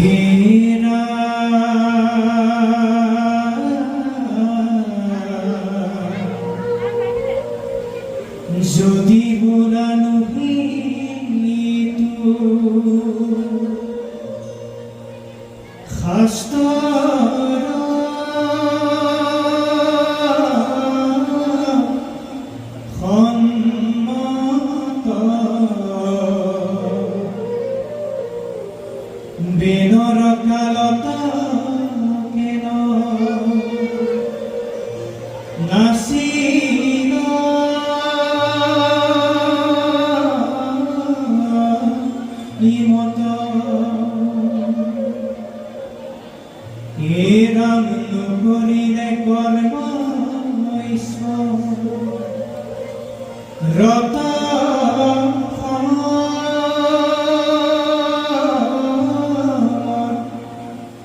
হেরা যদি বোলানো তু নিমত এরাম নগরীরে কর্ম ঈশ্বর রত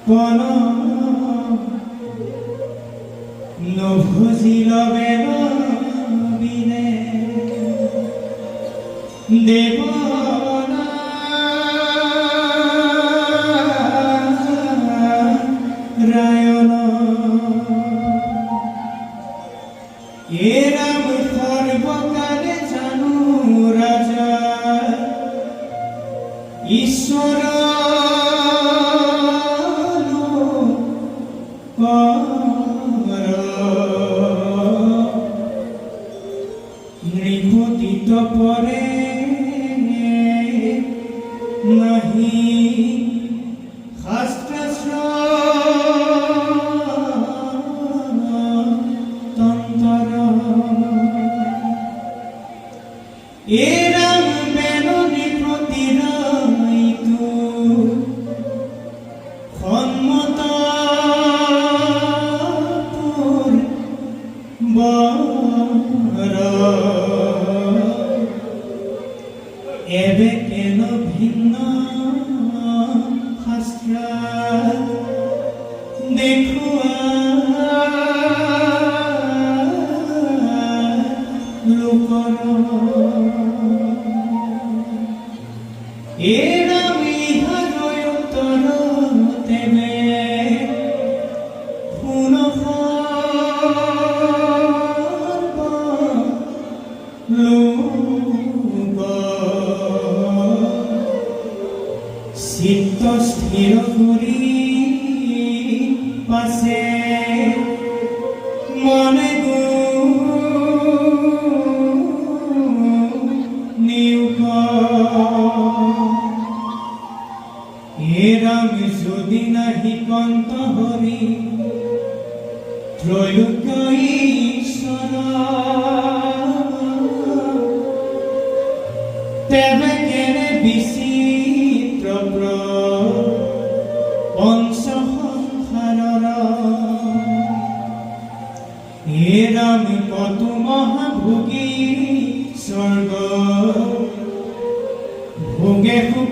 পন নভুজিল বিনে দেব এরাম সর্বকালে জানু রাজা। ঈশ্বর এরাম বেলনি প্রতিরাইতু এবে কেন ভিন্ন শাস্ত্র দেখুয়া চিত্ত স্থির করি পাশে মনে এরাম যদি নাহি কন্ত হরি ত্রৈলোক্য ঈশ্বর।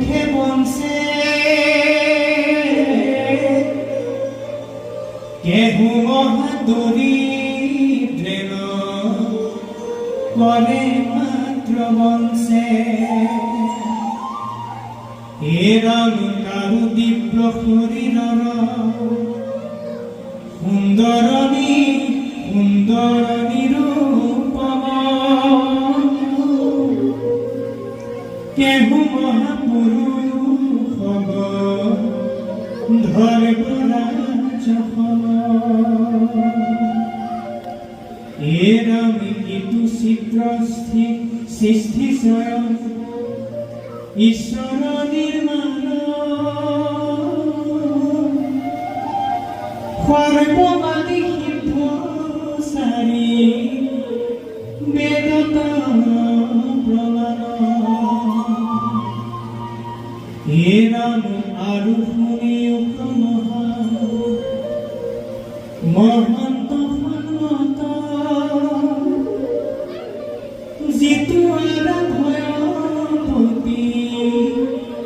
ভোগে বনছে কেহু মহাদুরি প্রেম করে মাত্র বংশে রং কারু দিব্য শরীৰৰ ধৰ্মৰাজ এরম কিন্তু চিত্র সৃষ্টি স্বয়ং। ঈশ্বর নির্মাণ। সর্ববাদী বেদত প্রমাণ। এরম আৰু শুনি